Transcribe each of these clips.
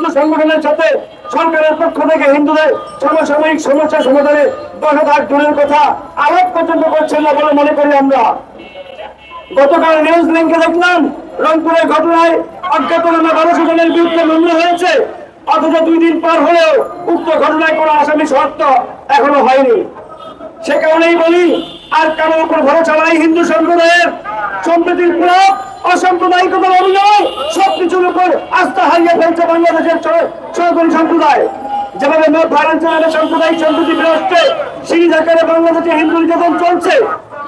হিন্দু সংগঠনের সাথে সরকারের পক্ষ থেকে হিন্দুদের সমসাময়িক সমস্যা সমাধানে বসবাস দূরের কথা আলাপ পর্যন্ত করছেন না বলে মনে করি আমরা। গতকাল নিউজ লিঙ্কে দেখলাম, রংপুরের ঘটনায় অজ্ঞাতনামা বারোশো জনের বিরুদ্ধে মামলা হয়েছে। অথচ দুই দিন পার হলেও উক্ত ঘটনায় কোনো আসামি শর্ত এখনও হয়নি। সে কারণেই বলি, আর কারও উপর ভরসা নাই হিন্দু সম্প্রদায়ের। সম্প্রীতির প্রয়োগ অসাম্প্রদায়িকতার অভিনয় সবকিছুর উপর আস্থা হারিয়ে ফেলছে বাংলাদেশের সনাতনী সম্প্রদায়। যেভাবে ভাইলেন্স সাম্প্রদায়িক সম্প্রীতি বিরস্তে সিরিজ আকারে বাংলাদেশে হিন্দু নির্যাতন চলছে,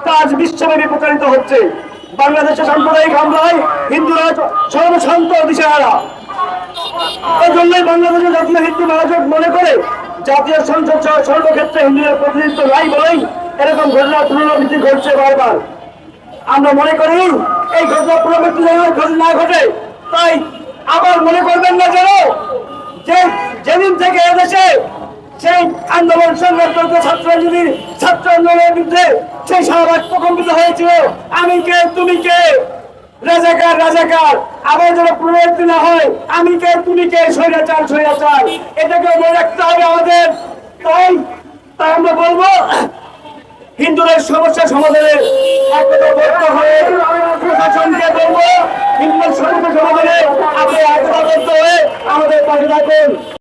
তা আজ বিশ্বব্যাপী প্রচারিত হচ্ছে। বাংলাদেশে সাম্প্রদায়িক হামলায় হিন্দুরা সর্বশান্ত দিশেহারা। এজন্যই বাংলাদেশের জাতীয় হিন্দু মহাজোট মনে করে, জাতীয় সংসদ সহ সর্বক্ষেত্রে হিন্দুদের প্রতিনিধিত্ব নাই বলেই এরকম ঘটনা পুনরাবৃত্তি ঘটছে বারবার। আমরা মনে করি এই ঘটনা যেন আর ঘটে, তাই আবার মনে করবেন না যেন যে যেদিন থেকে এদেশে সেই আন্দোলন সংগ্রাম করতে ছাত্র আন্দোলনের বিরুদ্ধে সেই শাহবাগ প্রকম্পিত হয়েছিল। আমি কে, তুমি কে? রাজাকার রাজাকার, আবার যেন পুনরাবৃত্তি না হয়, আমি কে, তুমি কে? স্বৈরাচার স্বৈরাচার এটাকে মনে রাখতে হবে আমাদের। তাই তাই আমরা বলব, হিন্দুদের সমস্যা সমাধানে হয়ে আমাদের পাশে থাকুন